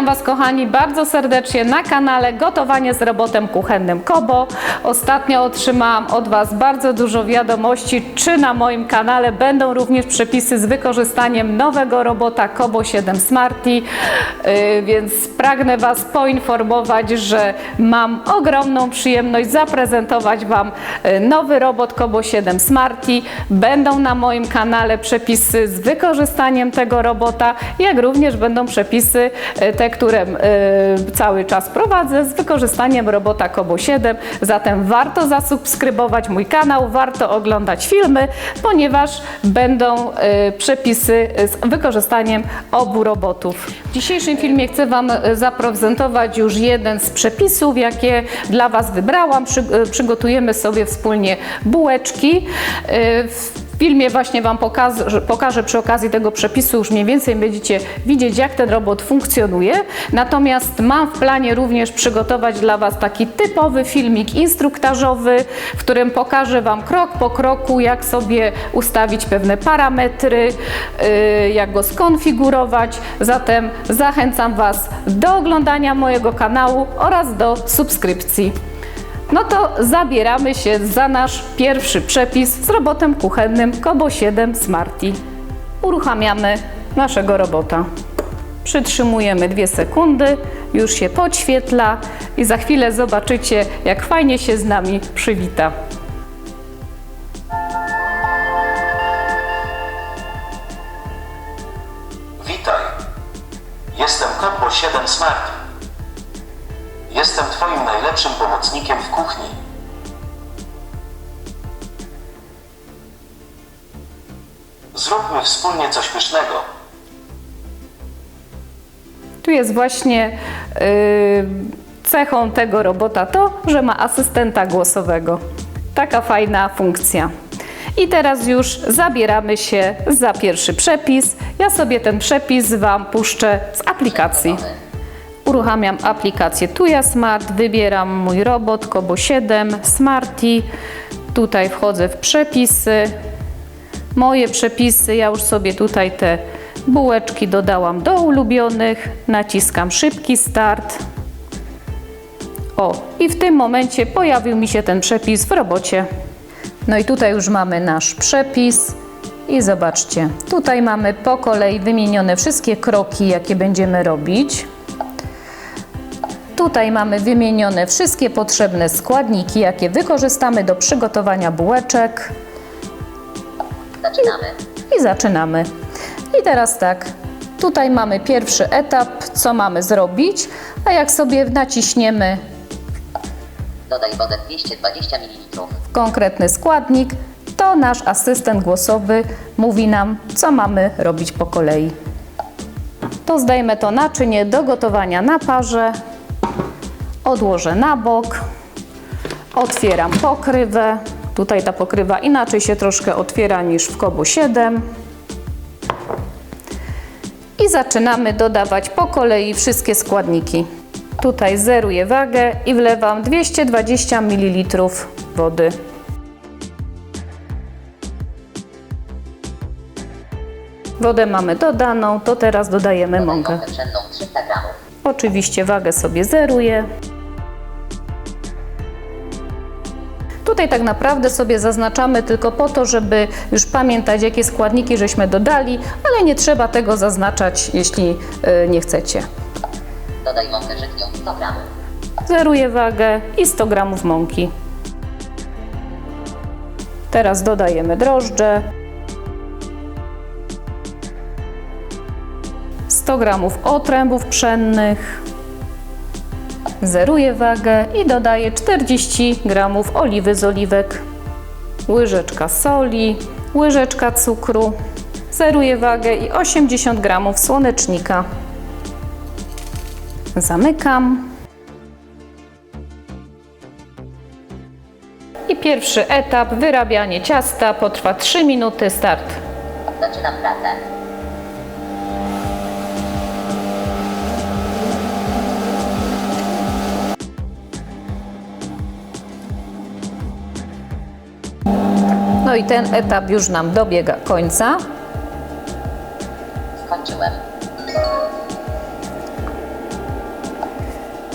Witam Was kochani bardzo serdecznie na kanale Gotowanie z robotem kuchennym Kobo. Ostatnio otrzymałam od Was bardzo dużo wiadomości, czy na moim kanale będą również przepisy z wykorzystaniem nowego robota Kobo 7 Smarty, Yy, więc pragnę Was poinformować, że mam ogromną przyjemność zaprezentować Wam yy, nowy robot Kobo 7 Smarty. Będą na moim kanale przepisy z wykorzystaniem tego robota, jak również będą przepisy e, te, które e, cały czas prowadzę z wykorzystaniem robota Kobo 7. Zatem warto zasubskrybować mój kanał, warto oglądać filmy, ponieważ będą e, przepisy z wykorzystaniem obu robotów. W dzisiejszym filmie chcę Wam e, zaprezentować już jeden z przepisów, jakie dla Was wybrałam. Przy, przygotujemy sobie wspólnie bułeczki. Filmie właśnie Wam pokażę, pokażę przy okazji tego przepisu, już mniej więcej będziecie widzieć, jak ten robot funkcjonuje. Natomiast mam w planie również przygotować dla Was taki typowy filmik instruktażowy, w którym pokażę Wam krok po kroku, jak sobie ustawić pewne parametry, yy, jak go skonfigurować. Zatem zachęcam Was do oglądania mojego kanału oraz do subskrypcji. No to zabieramy się za nasz pierwszy przepis z robotem kuchennym Kobo 7 Smarty. Uruchamiamy naszego robota. Przytrzymujemy 2 sekundy, już się podświetla i za chwilę zobaczycie, jak fajnie się z nami przywita. Witaj. Jestem Kobo 7 Smarty. Jestem Twoim najlepszym pomocnikiem w kuchni. Zróbmy wspólnie coś pysznego. Tu jest właśnie yy, cechą tego robota to, że ma asystenta głosowego. Taka fajna funkcja. I teraz już zabieramy się za pierwszy przepis. Ja sobie ten przepis Wam puszczę z aplikacji. Uruchamiam aplikację Tuja Smart, wybieram mój robot Kobo 7 Smarty. Tutaj wchodzę w przepisy. Moje przepisy, ja już sobie tutaj te bułeczki dodałam do ulubionych. Naciskam szybki start. O, i w tym momencie pojawił mi się ten przepis w robocie. No i tutaj już mamy nasz przepis. I zobaczcie, tutaj mamy po kolei wymienione wszystkie kroki, jakie będziemy robić. Tutaj mamy wymienione wszystkie potrzebne składniki, jakie wykorzystamy do przygotowania bułeczek. Zaczynamy. I zaczynamy. I teraz tak, tutaj mamy pierwszy etap, co mamy zrobić, a jak sobie naciśniemy Dodaj wodę 220 ml. w konkretny składnik, to nasz asystent głosowy mówi nam, co mamy robić po kolei. To zdejmę to naczynie do gotowania na parze, odłożę na bok, otwieram pokrywę. Tutaj ta pokrywa inaczej się troszkę otwiera niż w Kobo 7. I zaczynamy dodawać po kolei wszystkie składniki. Tutaj zeruję wagę i wlewam 220 ml wody. Wodę mamy dodaną, to teraz dodajemy Dodaj mąkę. mąkę pszenną 300 gramów. Oczywiście wagę sobie zeruję. Tutaj tak naprawdę sobie zaznaczamy tylko po to, żeby już pamiętać, jakie składniki żeśmy dodali, ale nie trzeba tego zaznaczać, jeśli y, nie chcecie. Dodaj mąkę żytnią 100 gramów. Zeruję wagę i 100 g mąki. Teraz dodajemy drożdże. 100 g otrębów pszennych. Zeruję wagę i dodaję 40 g oliwy z oliwek. Łyżeczka soli, łyżeczka cukru. Zeruję wagę i 80 g słonecznika. Zamykam. I pierwszy etap, wyrabianie ciasta, potrwa 3 minuty, start. Zaczynam pracę. No i ten etap już nam dobiega końca. Skończyłem.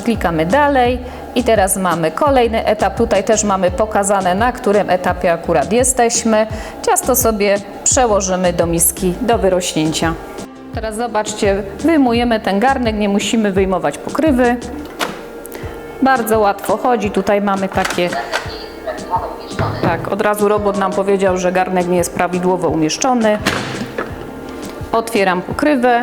klikamy dalej i teraz mamy kolejny etap. Tutaj też mamy pokazane, na którym etapie akurat jesteśmy. Ciasto sobie przełożymy do miski do wyrośnięcia. Teraz zobaczcie, wyjmujemy ten garnek, nie musimy wyjmować pokrywy. Bardzo łatwo chodzi. Tutaj mamy takie tak, od razu robot nam powiedział, że garnek nie jest prawidłowo umieszczony. Otwieram pokrywę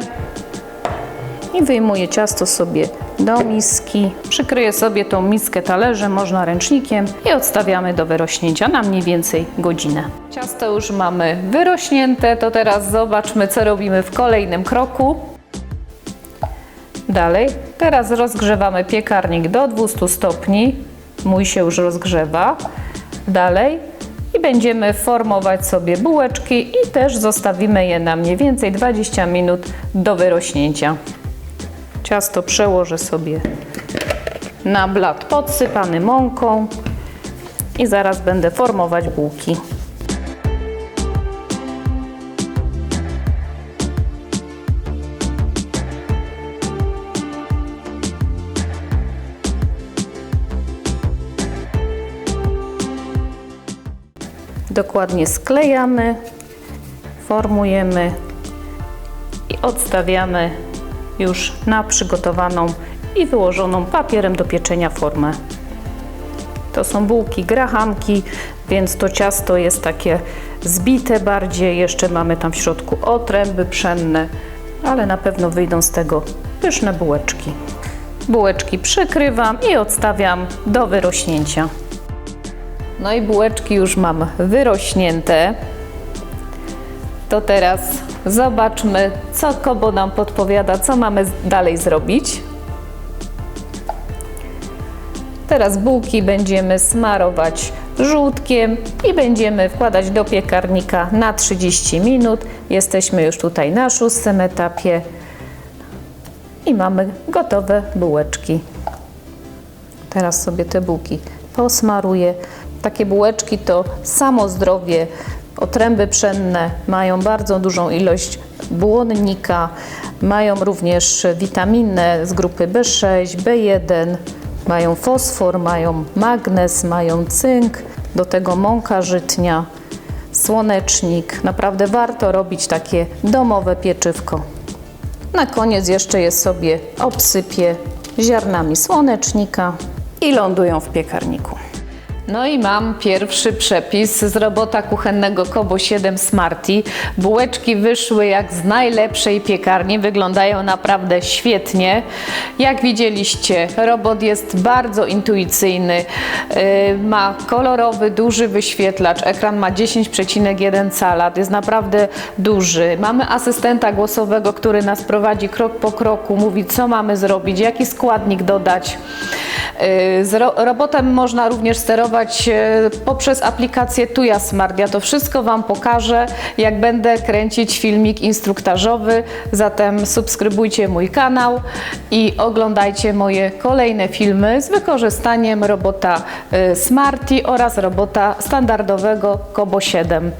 i wyjmuję ciasto sobie do miski. Przykryję sobie tą miskę talerzem, można ręcznikiem i odstawiamy do wyrośnięcia na mniej więcej godzinę. Ciasto już mamy wyrośnięte, to teraz zobaczmy, co robimy w kolejnym kroku. Dalej, teraz rozgrzewamy piekarnik do 200 stopni. Mój się już rozgrzewa. Dalej i będziemy formować sobie bułeczki i też zostawimy je na mniej więcej 20 minut do wyrośnięcia. Ciasto przełożę sobie na blat podsypany mąką i zaraz będę formować bułki. Dokładnie sklejamy, formujemy i odstawiamy już na przygotowaną i wyłożoną papierem do pieczenia formę. To są bułki grahamki, więc to ciasto jest takie zbite bardziej. Jeszcze mamy tam w środku otręby pszenne, ale na pewno wyjdą z tego pyszne bułeczki. Bułeczki przykrywam i odstawiam do wyrośnięcia. No i bułeczki już mam wyrośnięte. To teraz zobaczmy, co Kobo nam podpowiada, co mamy dalej zrobić. Teraz bułki będziemy smarować żółtkiem i będziemy wkładać do piekarnika na 30 minut. Jesteśmy już tutaj na szóstym etapie i mamy gotowe bułeczki. Teraz sobie te bułki posmaruję. Takie bułeczki to samo zdrowie. Otręby pszenne mają bardzo dużą ilość błonnika, mają również witaminy z grupy B6, B1, mają fosfor, mają magnez, mają cynk, do tego mąka żytnia, słonecznik. Naprawdę warto robić takie domowe pieczywko. Na koniec jeszcze je sobie obsypię ziarnami słonecznika i lądują w piekarniku. No i mam pierwszy przepis z robota kuchennego Kobo 7 Smarty. Bułeczki wyszły jak z najlepszej piekarni, wyglądają naprawdę świetnie. Jak widzieliście, robot jest bardzo intuicyjny, yy, ma kolorowy, duży wyświetlacz, ekran ma 10,1 cala, jest naprawdę duży. Mamy asystenta głosowego, który nas prowadzi krok po kroku, mówi co mamy zrobić, jaki składnik dodać. Yy, Z ro robotem można również sterować yy, poprzez aplikację Tuya Smart. Ja to wszystko Wam pokażę, jak będę kręcić filmik instruktażowy. Zatem subskrybujcie mój kanał i oglądajcie moje kolejne filmy z wykorzystaniem robota yy, Smarty oraz robota standardowego Kobo 7.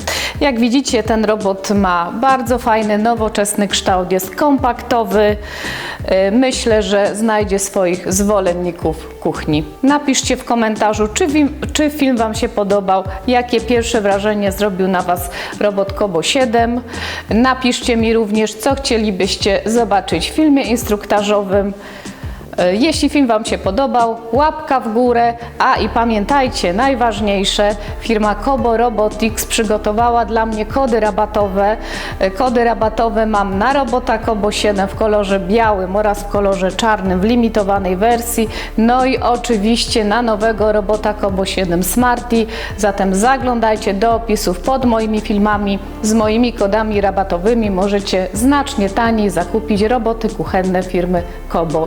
Jak widzicie, ten robot ma bardzo fajny, nowoczesny kształt, jest kompaktowy. Yy, Myślę, że znajdzie swoich zwolenników kuchni. Napiszcie w komentarzu, czy, czy film Wam się podobał, jakie pierwsze wrażenie zrobił na Was robot Kobo 7. Napiszcie mi również, co chcielibyście zobaczyć w filmie instruktażowym. E, Jeśli film Wam się podobał, łapka w górę, a i pamiętajcie, najważniejsze, firma Kobo Robotics przygotowała dla mnie kody rabatowe. E, Kody rabatowe mam na robota Kobo 7 w kolorze białym oraz w kolorze czarnym w limitowanej wersji, no i oczywiście na nowego robota Kobo 7 Smarty. Zatem zaglądajcie do opisów pod moimi filmami. Z moimi kodami rabatowymi możecie znacznie taniej zakupić roboty kuchenne firmy Kobo.